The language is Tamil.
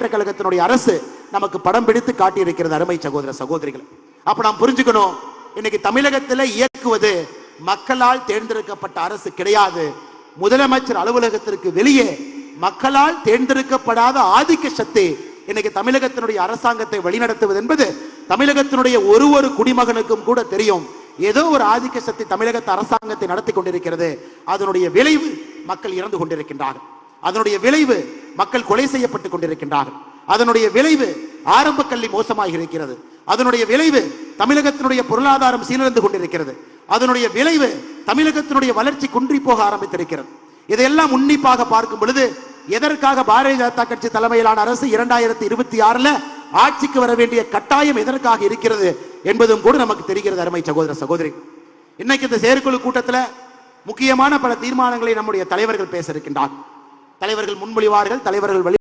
முன்னேற்ற கழகத்தினுடைய அரசு நமக்கு படம் பிடித்து காட்டியிருக்கிறது அருமை சகோதர சகோதரிகள். அப்ப நாம் புரிஞ்சுக்கணும் இன்னைக்கு தமிழகத்துல இயக்குவது மக்களால் தேர்ந்தெடுக்கப்பட்ட அரசு கிடையாது. முதலமைச்சர் அலுவலகத்திற்கு வெளியே மக்களால் தேர்ந்தெடுக்கப்படாத ஆதிக்க சக்தி இன்னைக்கு தமிழகத்தினுடைய அரசாங்கத்தை வழிநடத்துவது என்பது தமிழகத்தினுடைய ஒரு ஒரு குடிமகனுக்கும் கூட தெரியும். ஏதோ ஒரு ஆதிக்க சக்தி தமிழகத்தை அரசாங்கத்தை நடத்தி கொண்டிருக்கிறது. அதனுடைய விளைவு மக்கள் இறந்து கொண்டிருக்கின்றார்கள். அதனுடைய விளைவு மக்கள் கொலை செய்யப்பட்டுக் கொண்டிருக்கின்றார்கள். அதனுடைய விளைவு ஆரம்ப கல்வி மோசமாக இருக்கிறது. அதனுடைய விளைவு தமிழகத்தினுடைய பொருளாதாரம் சீரழிந்து கொண்டிருக்கிறது. அதனுடைய விளைவு தமிழகத்தினுடைய வளர்ச்சி குன்றி போக ஆரம்பித்திருக்கிறது. இதையெல்லாம் உன்னிப்பாக பார்க்கும் பொழுது எதற்காக பாரதிய ஜனதா கட்சி தலைமையிலான அரசு இரண்டாயிரத்தி இருபத்தி ஆறுல ஆட்சிக்கு வர வேண்டிய கட்டாயம் எதற்காக இருக்கிறது என்பதும் கூட நமக்கு தெரிகிறது அருமை சகோதர சகோதரி. இன்னைக்கு இந்த செயற்குழு கூட்டத்துல முக்கியமான பல தீர்மானங்களை நம்முடைய தலைவர்கள் பேச இருக்கின்றார் தலைவர்கள் முன்மொழிவார்கள் தலைவர்கள் வழி